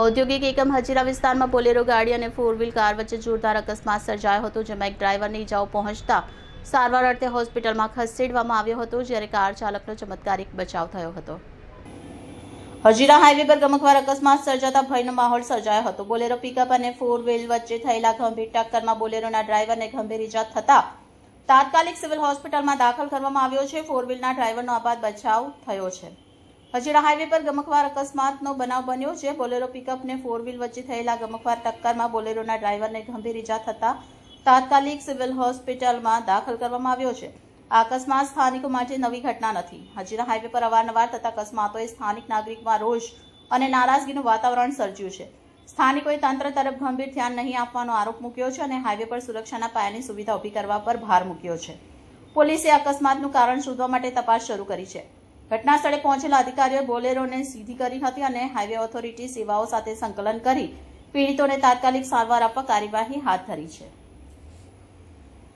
ઔદ્યોગિક એકમ હજીરા વિસ્તારમાં બોલેરો ગાડી અને ફોર વ્હીલ કાર વચ્ચે જોરદાર અકસ્માત સર્જાયો હતો, જેમાં એક ડ્રાઈવરને ઈજાઓ પહોંચતા સારવાર અર્થે હોસ્પિટલમાં ખસેડવામાં આવ્યો હતો, જ્યારે કાર ચાલકનો ચમત્કારિક બચાવ થયો હતો. હજીરા હાઈવે પર ગમકવાર અકસ્માત સર્જાતા ભયનો માહોલ સર્જાયો હતો. બોલેરો પિકઅપ અને ફોર વ્હીલ વચ્ચે થયેલા ગંભીર ટક્કરમાં બોલેરોના ડ્રાઈવરને ગંભીર ઈજા થતા તાત્કાલિક સિવિલ હોસ્પિટલમાં દાખલ કરવામાં આવ્યો છે. ફોર વ્હીલના ડ્રાઈવરનો આબાદ બચાવ થયો છે. હજીરા હાઈવે પર ગમકવાર અકસ્માતનો બનાવ બન્યો છે. બોલેરો પિકઅપને ફોર વ્હીલ વચ્ચે થયેલા ગમકવાર ટક્કરમાં બોલેરોના ડ્રાઈવરને ગંભીર ઇજા થતા તાત્કાલિક સિવિલ હોસ્પિટલમાં દાખલ કરવામાં આવ્યો છે. આ અકસ્માત સ્થાનિકો માટે નવી ઘટના નથી. હજીરા હાઈવે પર અવારનવાર થતા અકસ્માતોએ સ્થાનિક નાગરિકમાં રોષ અને નારાજગીનું વાતાવરણ સર્જ્યું છે. સ્થાનિકોએ તંત્ર તરફ ગંભીર ધ્યાન નહીં આપવાનો આરોપ મૂક્યો છે અને હાઈવે પર સુરક્ષાના પાયાની સુવિધા ઊભી કરવા પર ભાર મૂક્યો છે. પોલીસે અકસ્માતનું કારણ શોધવા માટે તપાસ શરૂ કરી છે. ઘટના સ્થળે પહોંચેલા અધિકારીઓએ બોલેરોને સીધી કરી હતી અને હાઈવે ઓથોરિટી સેવાઓ સાથે સંકલન કરી પીડિતોને તાત્કાલિક સારવાર આપવા કાર્યવાહી હાથ ધરી છે.